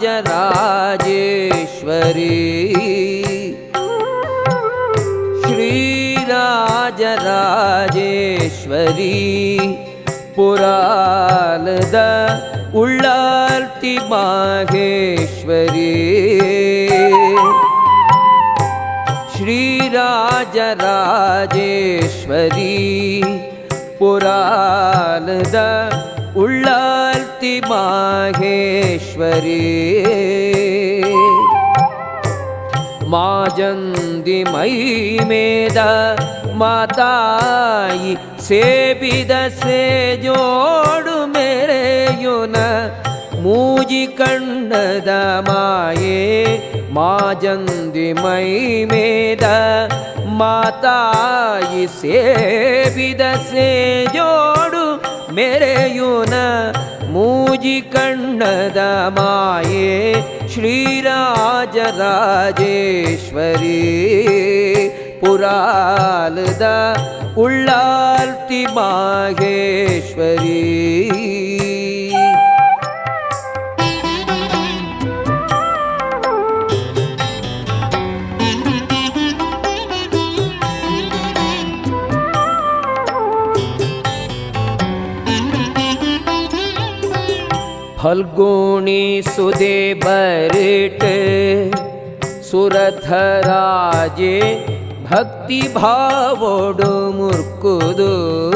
श्रीराजराजेश्वरी श्रीराजराजेश्वरी। पुरालद उल्लार्ति माहेश्वरी श्रीराजराजेश्वरी। पुरालद उल्लार्ति माहेश्वरी ಮಾಜಂದಿ ಮೈ ಮೇದ ಮಾತಾಯಿ ಸೇಬಿದ ಸೇ ಜೋಡು ಮೇರೆಯುನ ಮೂಜಿ ಕಣ್ಣದ ಮಾಯೇ ಮಾಜಂದಿ ಮೈ ಮೇದ ಮಾತಾಯಿ ಸೇಬಿದ ಸೇ ಜೋಡು ಮೆರೆಯುನ ಮೂಜಿ ಕಣ್ಣದ ಮಾಯೇ ಶ್ರೀರಾಜರಾಜೇಶ್ವರಿ ಪುರಾಲದ ಉಳ್ಳಾಲ್ತಿ ಮಾಗೇಶ್ವರಿ फल्गुणी सुदे बेट सुरथ राजे भक्ति भावड मूर्खु दोफलगुणि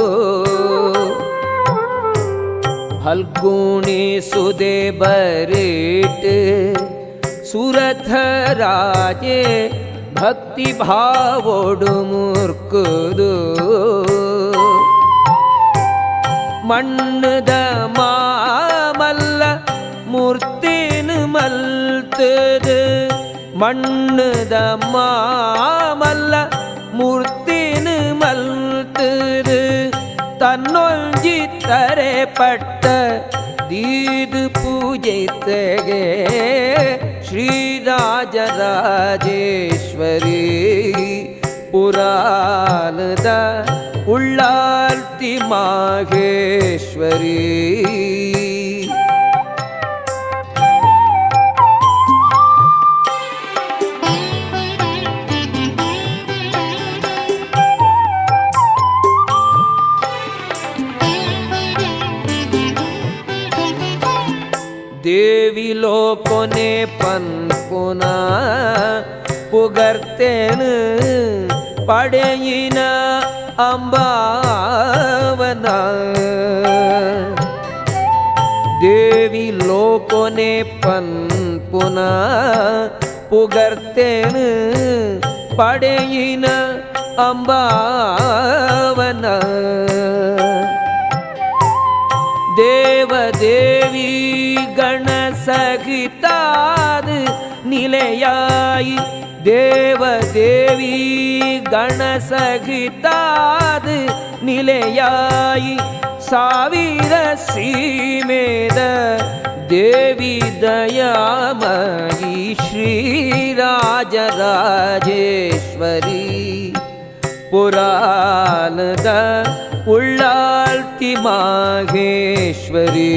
सुदे वरिट सुरथ राजे भक्ति भावड मूर्खु ಮೂರ್ತಿನ ಮಲ್ತದ ಮಣ್ಣದ ಮಾಮಲ್ಲ ಮೂರ್ತಿನ ಮಲ್ತದ ತನ್ನೊಂಜಿ ತರೆ ಪಟ್ಟ ದೀದು ಪೂಜೈತೆಗೆ ಶ್ರೀರಾಜರಾಜೇಶ್ವರಿ ಪುರಾಣದ ಉಳ್ಳಾಲ್ತಿ ಮಾಗೇಶ್ವರಿ દેવી લોકોને પંપુના પુગર્તેન படையின அம்பாவனா தேவி லோகோனே பண்புனா புகர்த்தேனு படையின அம்பாவனா தேவதேவி கணசகித்தாது நிலையாய். தேவதேவி கணசகித்தாது நிலையாய். சாவிர சீமேத தேவி தயாமயி ஸ்ரீராஜராஜேஸ்வரி. புராணத உள்ளா சக்தி மாகேஸ்வரி.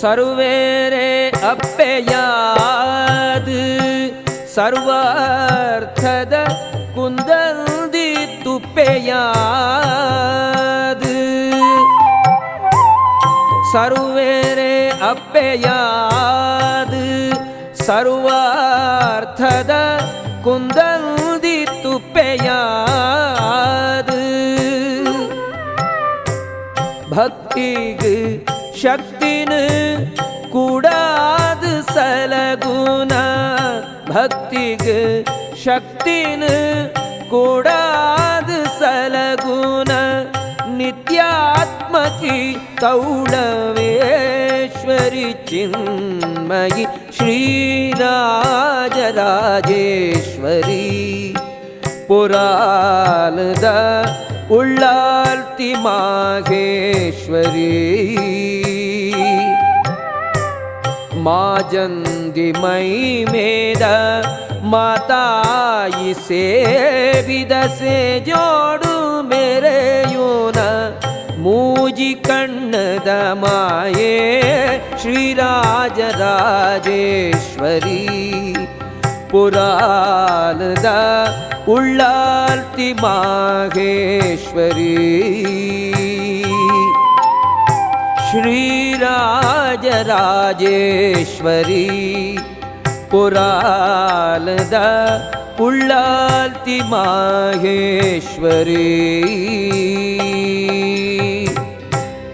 சர்வேரே அப்பேயாது சர்வார்த்தத குந்தர் ಸರ್ವೇರೆ ಅಪ್ಪೆಯಾದು ಸರ್ವಾರ್ಥದ ಕುಂದಲ್ದಿ ತುಪ್ಪೆಯಾದು ಭಕ್ತಿಗೆ ಶಕ್ತಿನು ಕೂಡಾದು ಸಲಗುಣ ಭಕ್ತಿಗೆ ಶಕ್ತಿನು ಕೂಡಾದು ಸಲಗುಣ ौळवेश्वी चिन्मयि श्रीराजराजेश्वरी पुरालद उल्लार्ति माघेश्वरी मा जङ्गी मेद माताि सेवि दसे जोड द माये श्रीराजराजेश्वरी पुरालद उल्ला माघेश्वरी श्रीराजराजेश्वरी पुरालद उल्ला माघेश्वरी